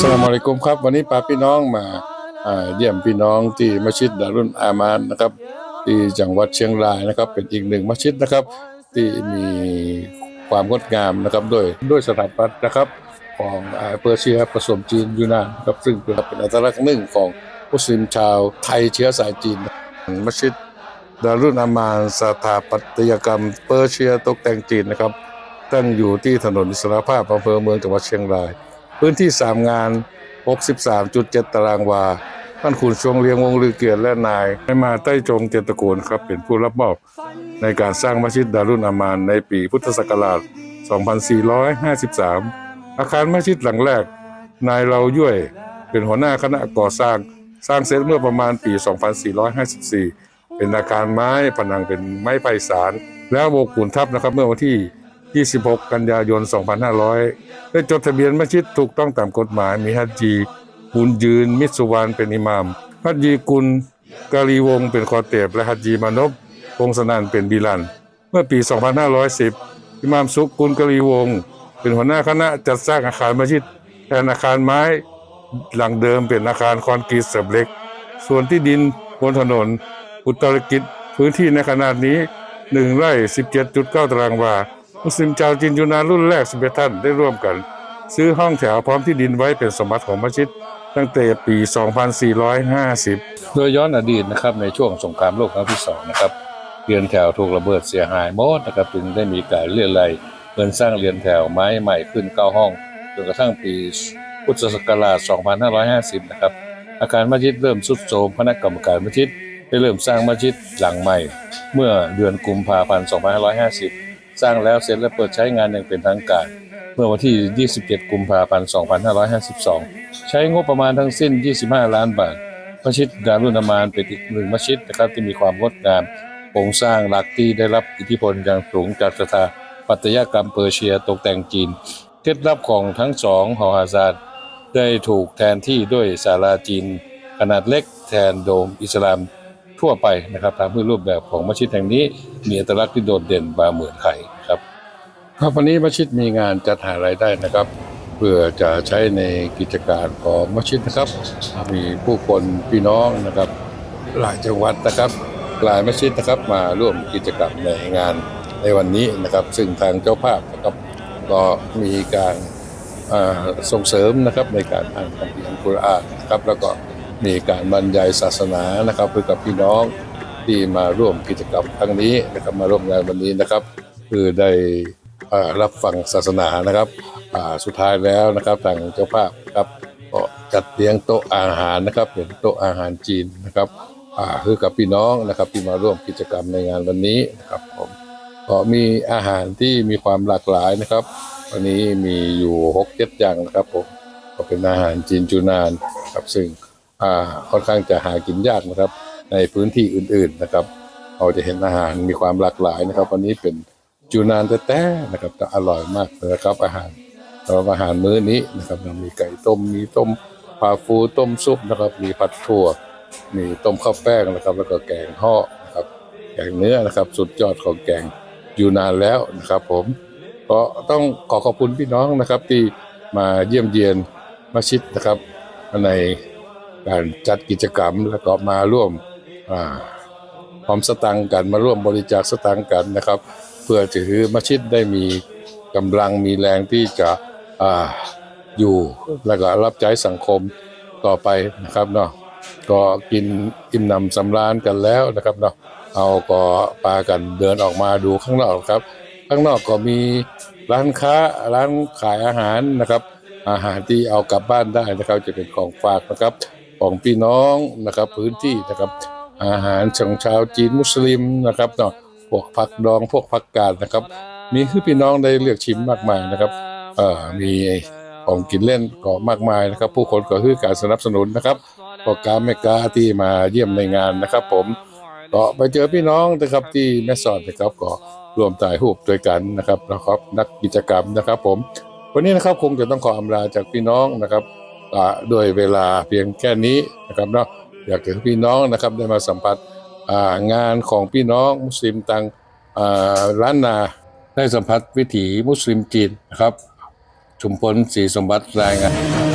สลามอะลัยกุมครับ วันนี้พาพี่น้องมาเยี่ยมพี่น้องที่มัสยิดดารุนอามานนะครับ ที่จังหวัดเชียงรายนะครับ เป็นอีกหนึ่งมัสยิดนะครับ ที่มีความงดงามนะครับด้วยด้วยสถาปัตย์นะครับของอเปอร์เซียผสมจีนยูนานครับซึ่งเป็นอัตลักษณ์หนึ่งของมุสลิมชาวไทยเชื้อสายจีนมัสยิดดารุนอามานสถาปัตยกรรมเปอร์เซียตกแต่งจีนนะครับ ตั้งอยู่ที่ถนนอิสรภาพอำเภอเมืองจังหวัดเชียงราย พื้นที่ 3 งาน 63.7 ตารางวา ท่านขุนชวงเลียงวงลือเกียรติและนายให้มาใต้จงเจตกูลครับ เป็นผู้รับมอบในการสร้างมัสยิดดารุนอามานในปีพุทธศักราช 2453 อาคารมัสยิดหลังแรก นายเราย่วยเป็นหัวหน้าคณะก่อสร้างสร้างเสร็จเมื่อประมาณปี 2454 เป็นอาคารไม้ผนังเป็นไม้ไผ่สาร แล้วโบกขุนทับนะครับเมื่อวันที่ 26 กันยายน 2500 ได้จดทะเบียนมัสยิดถูกต้องตามกฎหมาย มีฮัจญีบุญยืน มิสุวรรณเป็นอิหมาม ฮัจญีกุลกาลีวงเป็นคอเตบ และฮัจญีมานพวงศ์สนันเป็นบิลัน เมื่อปี 2510 อิหมามสุกกุลกาลีวง เป็นหัวหน้าคณะจัดสร้างอาคารมัสยิดแทนอาคารไม้หลังเดิมเป็นอาคารคอนกรีตเสริมเหล็ก ส่วนที่ดินบนถนน อุตรกิจพื้นที่ในขนาดนี้ 1 ไร่ 17.9 ตารางวา มุสลิมชาวจีนยูนานรุ่นแรก11ท่านได้ร่วมกัน ซื้อห้องแถวพร้อมที่ดินไว้เป็นสมบัติของมัสยิดตั้งแต่ปี 2450 โดยย้อนอดีตนะครับในช่วงสงครามโลกครั้งที่สองนะครับเรือนแถวถูกระเบิดเสียหายหมดนะครับจึงได้มีการเลื่อนไล่เงินสร้างเรือนแถวไม้ใหม่ขึ้น9ห้องจนกระทั่งปีพุทธศักราช 2550 นะครับ อาคารมัสยิดเริ่มสุดโทรมคณะกรรมการมัสยิดได้เริ่มสร้างมัสยิดหลังใหม่ เมื่อเดือนกุมภาพันธ์ 2550 สร้างแล้วเสร็จและเปิดใช้งานอย่างเป็นทางการ เมื่อวันที่ 27 กุมภาพันธ์ 2552 ใช้งบประมาณทั้งสิ้น 25 ล้านบาทมัสยิดดารุนามานเป็นอีกหนึ่งมัสยิดนะครับที่มีความงดงามโครงสร้างหลักที่ได้รับอิทธิพลอย่างสูงจากสถาปัตยกรรมเปอร์เซียตกแต่งจีนเคล็ดลับของทั้งสองหอฮาซาดได้ถูกแทนที่ด้วยศาลาจีน ขนาดเล็กแทนโดมอิสลามทั่วไปนะครับตามพื้นรูปแบบของมัสยิดแห่งนี้มีอัตลักษณ์ที่โดดเด่นบาเหมือนใคร ครับวันนี้มัสยิดมีงานจัดหารายได้นะครับ เพื่อจะใช้ในกิจการของมัสยิดนะครับ มีผู้คนพี่น้องนะครับ หลายจังหวัดนะครับหลายมัสยิดนะครับมาร่วมกิจกรรมในงานในวันนี้นะครับ ซึ่งทางเจ้าภาพนะครับก็มีการส่งเสริมนะครับในการอ่านคัมภีร์อัลกุรอานนะครับ แล้วก็มีการบรรยายศาสนานะครับเพื่อกับพี่น้องที่มาร่วมกิจกรรมครั้งนี้นะครับมาร่วมงานวันนี้นะครับ คือได้ รับฟังศาสนานะครับสุดท้ายแล้วนะครับทางเจ้าภาพครับก็จัดเลี้ยงโต๊ะอาหารนะครับเป็นโต๊ะอาหารจีนนะครับคือกับพี่น้องนะครับที่มาร่วมกิจกรรมในงานวันนี้นะครับผมก็มีอาหารที่มีความหลากหลายนะครับ วันนี้มีอยู่หกเจ็ดอย่างนะครับผมก็เป็นอาหารจีนจูนานครับซึ่งค่อนข้างจะหากินยากนะครับ ในพื้นที่อื่นๆนะครับ เราจะเห็นอาหารมีความหลากหลายนะครับ วันนี้เป็น จูนานแต้นะครับแต่อร่อยมากนะครับ อาหารสำหรับอาหารมื้อนี้นะครับมีไก่ต้มมีต้มปลาฟูต้มซุปนะครับ มีผัดถั่วมีต้มข้าวแป้งนะครับ แล้วก็แกงห่อนะครับแกงเนื้อนะครับ สุดยอดของแกงอยู่นานแล้วนะครับ ผมก็ต้องขอขอบคุณพี่น้องนะครับ ที่มาเยี่ยมเยียนมัสยิดนะครับในการจัดกิจกรรมแล้วก็มาร่วมพร้อมสตังค์กันมาร่วมบริจาคสตังค์กันนะครับ เพื่อถือมัสยิดได้มีกำลังมีแรงที่จะอ่าอยู่แล้วก็รับใช้สังคมต่อไปนะครับเนาะก็กินอิ่มนำสำราญกันแล้วนะครับเนาะเอาก็ปากันเดินออกมาดูข้างนอกครับ ข้างนอกก็มีร้านค้าร้านขายอาหารนะครับ อาหารที่เอากลับบ้านได้นะครับ จะเป็นของฝากนะครับ ของพี่น้องนะครับพื้นที่นะครับ อาหารของชาวจีนมุสลิมนะครับเนาะ พวกผักดองพวกผักกาดนะครับ มีคือพี่น้องได้เลือกชิมมากมายนะครับเอ่อมีของกินเล่นก็มากมายนะครับ ผู้คนก็คือการสนับสนุนนะครับพวกกาแม่กาที่มาเยี่ยมในงานนะครับ ผมก็ไปเจอพี่น้องนะครับที่แม่สอดนะครับก็รวมถ่ายรูปด้วยกันนะครับนะครับนักกิจกรรมนะครับ ผม วันนี้นะครับคงจะต้องขออำลาจากพี่น้องนะครับด้วยเวลาเพียงแค่นี้นะครับเนาะอยากให้พี่น้องนะครับได้มาสัมผัส งานของพี่น้องมุสลิมต่างร้านนาได้สัมผัสวิถีมุสลิมจีนนะครับ ชุมพลศรีสมบัติรายงาน